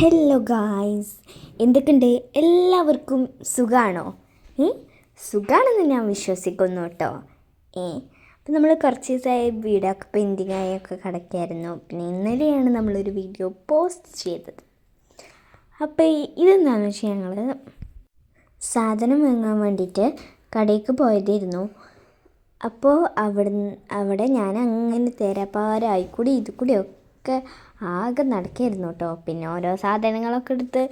Hello guys എന്തൊക്കെയുണ്ട്? എല്ലാവർക്കും സുഖമാണോ സുഖമാണെന്ന് ഞാൻ വിശ്വസിക്കുന്നു കേട്ടോ. ഏ? അപ്പം നമ്മൾ കുറച്ച് ദിവസമായി വീടൊക്കെ പെൻഡിങ് ആയൊക്കെ കിടക്കായിരുന്നു പിന്നെ ഇന്നലെയാണ് നമ്മളൊരു വീഡിയോ പോസ്റ്റ് ചെയ്തത്. അപ്പോൾ ഇതെന്താണെന്ന് വെച്ചാൽ ഞങ്ങൾ സാധനം വാങ്ങാൻ വേണ്ടിയിട്ട് കടയ്ക്ക് പോയതായിരുന്നു. അപ്പോൾ അവിടെ അവിടെ ഞാൻ അങ്ങനെ തേരാപ്പാരായിക്കൂടി ഇത് കൂടി ഒക്കെ ആകെ നടക്കായിരുന്നു കേട്ടോ പിന്നെ ഓരോ സാധനങ്ങളൊക്കെ എടുത്ത്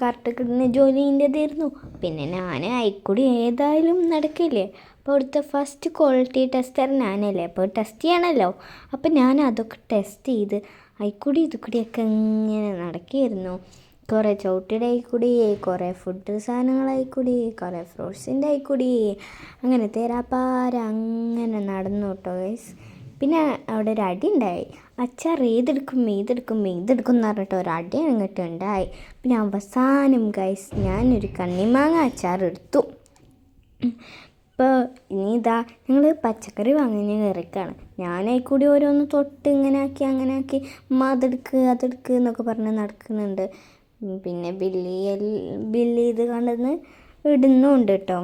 കറക്റ്റ് കിട്ടുന്ന ജോലിന്റെതായിരുന്നു പിന്നെ ഞാൻ അയിക്കൂടി ഏതായാലും നടക്കില്ലേ. അപ്പോൾ അവിടുത്തെ ഫസ്റ്റ് ക്വാളിറ്റി ടെസ്റ്റർ ഞാനല്ലേ. അപ്പോൾ ടെസ്റ്റ് ചെയ്യണമല്ലോ അപ്പോൾ ഞാൻ അതൊക്കെ ടെസ്റ്റ് ചെയ്ത് അയിക്കൂടി ഇത് കൂടിയൊക്കെ ഇങ്ങനെ നടക്കുകയായിരുന്നു കുറേ ചവിട്ടിയുടെ ആയിക്കൂടി കുറേ ഫുഡ് സാധനങ്ങളായിക്കൂടി കുറേ ഫ്രൂട്ട്സിന്റെ ആയിക്കൂടി അങ്ങനെ തേരാപ്പാര അങ്ങനെ നടന്നു കേട്ടോ ഗൈസ് പിന്നെ അവിടെ ഒരു അടി ഉണ്ടായി. അച്ചാർ ഏതെടുക്കും ഏതെടുക്കും ഏതെടുക്കും എന്ന് പറഞ്ഞിട്ട് ഒരു അടി അങ്ങോട്ട് ഉണ്ടായി. പിന്നെ അവസാനം ഗൈസ് ഞാനൊരു കണ്ണിമാങ്ങ അച്ചാർ എടുത്തു. ഇപ്പോൾ ഇനി ഇതാ ഞങ്ങൾ പച്ചക്കറി വാങ്ങാൻ കയറിക്കാണ് ഞാനായി കൂടി ഓരോന്ന് തൊട്ട് ഇങ്ങനെ ആക്കി അങ്ങനെ ആക്കി അതെടുക്ക് അതെടുക്ക് എന്നൊക്കെ പറഞ്ഞ് നടക്കുന്നുണ്ട്. പിന്നെ ബില്ല് ബില്ല് ഇത് കണ്ടെന്ന് ഇടുന്നുണ്ട് കേട്ടോ.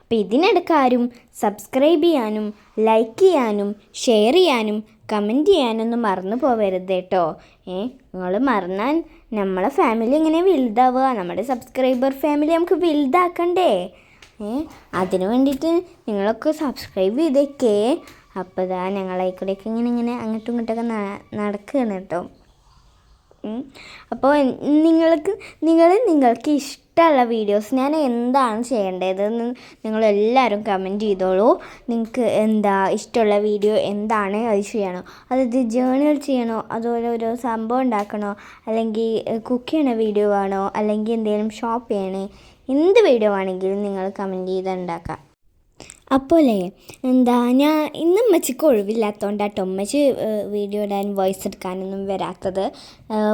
അപ്പോൾ ഇതിനിടയ്ക്ക് ആരും സബ്സ്ക്രൈബ് ചെയ്യാനും ലൈക്ക് ചെയ്യാനും ഷെയർ ചെയ്യാനും കമന്റ് ചെയ്യാനൊന്നും മറന്നു പോവരുത് കേട്ടോ. ഏ നിങ്ങൾ മറന്നാൽ നമ്മളെ ഫാമിലി ഇങ്ങനെ വലുതാവുക. നമ്മുടെ സബ്സ്ക്രൈബർ ഫാമിലി നമുക്ക് വലുതാക്കണ്ടേ? ഏ അതിന് വേണ്ടിയിട്ട് നിങ്ങളൊക്കെ സബ്സ്ക്രൈബ് ചെയ്തേക്കേ. അപ്പോൾ ഇതാ ഞങ്ങളായിക്കൂടെയൊക്കെ ഇങ്ങനെ ഇങ്ങനെ അങ്ങോട്ടും ഇങ്ങോട്ടൊക്കെ നടക്കുകയാണ് കേട്ടോ. അപ്പോൾ നിങ്ങൾക്ക് നിങ്ങൾ നിങ്ങൾക്ക് ഇഷ്ടമുള്ള വീഡിയോസ് ഞാൻ എന്താണ് ചെയ്യേണ്ടതെന്ന് നിങ്ങളെല്ലാവരും കമന്റ് ചെയ്തോളൂ. നിങ്ങൾക്ക് എന്താ ഇഷ്ടമുള്ള വീഡിയോ എന്താണ് അത് ചെയ്യണോ? അതായത് ജേണൽ ചെയ്യണോ? അതുപോലെ ഒരു സംഭവം ഉണ്ടാക്കണോ? അല്ലെങ്കിൽ കുക്ക് ചെയ്യണ വീഡിയോ ആണോ? അല്ലെങ്കിൽ എന്തെങ്കിലും ഷോപ്പ് ചെയ്യണേ? എന്ത് വീഡിയോ ആണെങ്കിലും നിങ്ങൾ കമന്റ് ചെയ്ത് ഉണ്ടാക്കാം. അപ്പോലേ എന്താ ഞാൻ ഇന്ന് ഉമ്മച്ചിക്ക് ഒഴിവില്ലാത്തതുകൊണ്ടാട്ടോ ഉമ്മച്ചി വീഡിയോ ഇടാൻ വോയിസ് എടുക്കാനൊന്നും വരാത്തത്.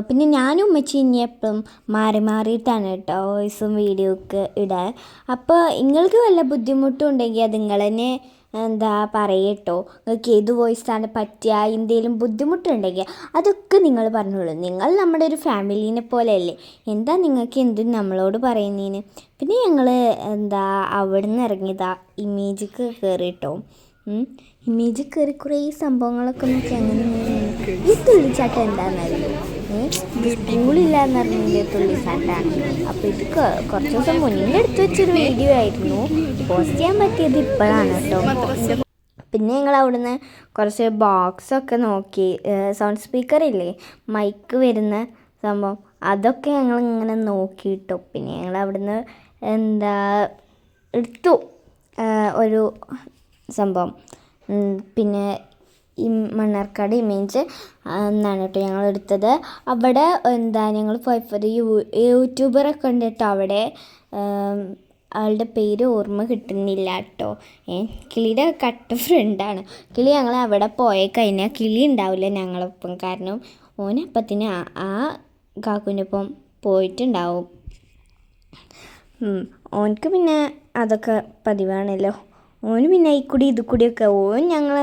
പിന്നെ ഞാനും ഉമ്മച്ചി ഇനി എപ്പോഴും മാറി മാറിയിട്ടാണ് കേട്ടോ വോയിസും വീഡിയോ ഒക്കെ ഇടാൻ. അപ്പോൾ നിങ്ങൾക്ക് വല്ല ബുദ്ധിമുട്ടും ഉണ്ടെങ്കിൽ അത് നിങ്ങൾ തന്നെ എന്താ പറയട്ടോ നിങ്ങൾക്ക് ഏത് വോയിസാണ് പറ്റുക എന്തെങ്കിലും ബുദ്ധിമുട്ടുണ്ടെങ്കിൽ അതൊക്കെ നിങ്ങൾ പറഞ്ഞോളൂ. നിങ്ങൾ നമ്മുടെ ഒരു ഫാമിലീനെ പോലെയല്ലേ. എന്താ നിങ്ങൾക്ക് എന്തും നമ്മളോട് പറയുന്നതിന് പിന്നെ ഞങ്ങൾ എന്താ അവിടെ നിന്ന് ഇറങ്ങിയതാ ഇമേജിക്ക് കയറിട്ടോ ഇമേജിൽ കയറി കുറേ സംഭവങ്ങളൊക്കെ നോക്കി അങ്ങനെ ഈ തുള്ളിച്ചാട്ടം എന്താണെന്നറിയോ സ്കൂളില്ല എന്ന് പറഞ്ഞതിന്റെ സാറ്റാണ്. അപ്പോൾ ഇത് കുറച്ച് ദിവസം മുന്നേ എടുത്ത് വെച്ചൊരു വീഡിയോ ആയിരുന്നു. പോസ്റ്റ് ചെയ്യാൻ പറ്റിയത് ഇപ്പോഴാണ് കേട്ടോ. പിന്നെ ഞങ്ങൾ അവിടുന്ന് കുറച്ച് ബോക്സൊക്കെ നോക്കി. സൗണ്ട് സ്പീക്കർ ഇല്ലേ? മൈക്ക് വരുന്ന സംഭവം. അതൊക്കെ ഞങ്ങൾ ഇങ്ങനെ നോക്കിയിട്ടു. പിന്നെ ഞങ്ങൾ അവിടുന്ന് എന്താ എടുത്തു. ഒരു സംഭവം. പിന്നെ ഈ മണ്ണാർക്കാട് ഇമേജ് എന്നാണ് കേട്ടോ ഞങ്ങൾ എടുത്തത്. അവിടെ എന്താ ഞങ്ങൾ പോയപ്പോൾ യൂട്യൂബറൊക്കെ ഉണ്ട് കേട്ടോ അവിടെ. ആളുടെ പേര് ഓർമ്മ കിട്ടുന്നില്ല കേട്ടോ. ഏ കിളിയുടെ കട്ട ഫ്രണ്ടാണ്. കിളി ഞങ്ങൾ അവിടെ പോയ കഴിഞ്ഞാൽ കിളി ഉണ്ടാവില്ല ഞങ്ങളൊപ്പം. കാരണം ഓനപ്പത്തിന് ആ കാക്കുവിന്റെ ഒപ്പം പോയിട്ടുണ്ടാവും. ഓനക്ക് പിന്നെ അതൊക്കെ പതിവാണല്ലോ. ഓന് പിന്നെ ഈ കൂടി ഇത് കൂടിയൊക്കെ ഓൻ ഞങ്ങൾ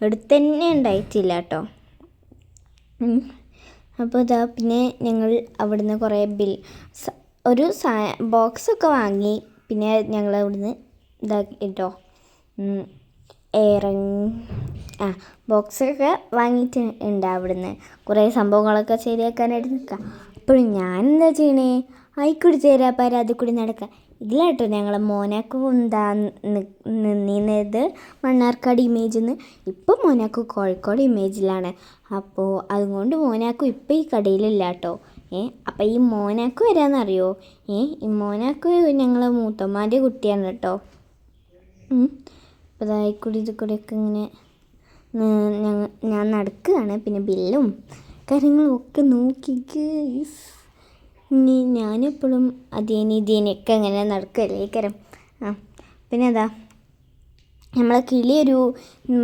എടുത്ത് തന്നെ ഉണ്ടായിട്ടില്ല കേട്ടോ. അപ്പോൾ ഇതാ പിന്നെ ഞങ്ങൾ അവിടുന്ന് കുറേ ബിൽ ഒരു സാ ബോക്സൊക്കെ വാങ്ങി. പിന്നെ ഞങ്ങൾ അവിടുന്ന് ഇതാക്കി കേട്ടോ ഇറങ്ങി ആ ബോക്സൊക്കെ വാങ്ങിയിട്ട് ഉണ്ട് അവിടുന്ന്. കുറേ സംഭവങ്ങളൊക്കെ ശരിയാക്കാനായിട്ട് നിൽക്കുക അപ്പോഴും ഞാൻ എന്താ ചെയ്യണേ? ആയിക്കൂടി ചേരാപ്പാര അതിൽ കൂടി നടക്കുക ഇല്ല ഞങ്ങളെ മോനാക്ക് എന്താ നിന്നിരുന്നത് മണ്ണാർക്കാട് ഇമേജിൽ നിന്ന് ഇപ്പം മോനാക്ക് കോഴിക്കോട് ഇമേജിലാണ് അപ്പോൾ അതുകൊണ്ട് മോനാക്കും ഇപ്പം ഈ കടയിലില്ല കേട്ടോ ഏ അപ്പം ഈ മോനാക്ക് വരാമെന്നറിയോ ഏ ഈ മോനാക്ക് ഞങ്ങളെ മൂത്തമ്മാന്റെ കുട്ടിയാണ് കേട്ടോ അപ്പോൾ ഇതായിക്കൂടി ഇത് കൂടെയൊക്കെ ഇങ്ങനെ ഞാൻ നടക്കുകയാണ് പിന്നെ ബില്ലും കാര്യങ്ങളും ഒക്കെ നോക്കി ഇനി ഞാനെപ്പോഴും അതേനി ഇതേനൊക്കെ അങ്ങനെ നടക്കുമല്ലേ കരം ആ പിന്നെ അതാ നമ്മളെ കിളി ഒരു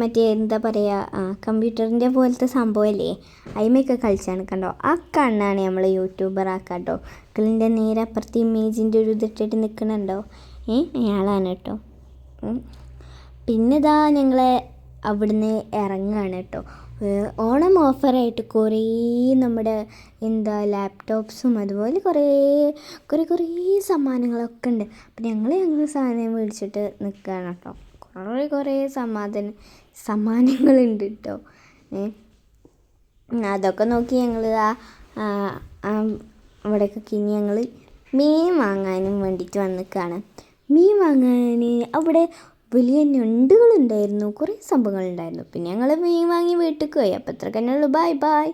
മറ്റേ എന്താ പറയുക കമ്പ്യൂട്ടറിന്റെ പോലത്തെ സംഭവമല്ലേ? അതിമയൊക്കെ കളിച്ചാണ് കണ്ടോ? ആ കണ്ണാണ് നമ്മൾ യൂട്യൂബർ ആക്കാട്ടോ. കിളിന്റെ നേരെ അപ്പുറത്ത് ഇമേജിന്റെ ഒരു ഇതിട്ടിട്ട് നിൽക്കണുണ്ടോ ഏ അയാളാണ് കേട്ടോ. പിന്നെ ഇതാ ഞങ്ങളെ അവിടുന്ന് ഇറങ്ങുകയാണ് കേട്ടോ. ഓണം ഓഫറായിട്ട് കുറേ നമ്മുടെ എന്താ ലാപ്ടോപ്സും അതുപോലെ കുറേ കുറേ കുറേ സമ്മാനങ്ങളൊക്കെ ഉണ്ട്. അപ്പം ഞങ്ങൾ ഞങ്ങൾ സാധനം മേടിച്ചിട്ട് നിൽക്കുകയാണ് കേട്ടോ. കുറേ കുറേ സമാധാന സമ്മാനങ്ങളുണ്ട് കേട്ടോ. അതൊക്കെ നോക്കി ഞങ്ങൾ ആ അവിടേക്കൊക്കെ ഇനി ഞങ്ങൾ മീൻ വാങ്ങാനും വേണ്ടിയിട്ട് വന്നിക്കാണ്. മീൻ വാങ്ങാൻ അവിടെ വലിയ ഞണ്ടുകളുണ്ടായിരുന്നു. കുറേ സംഭവങ്ങളുണ്ടായിരുന്നു. പിന്നെ ഞങ്ങൾ മീൻ വാങ്ങി വീട്ടിൽ പോയി. അപ്പോൾ അത്ര തന്നെ ഉള്ളൂ. Bye bye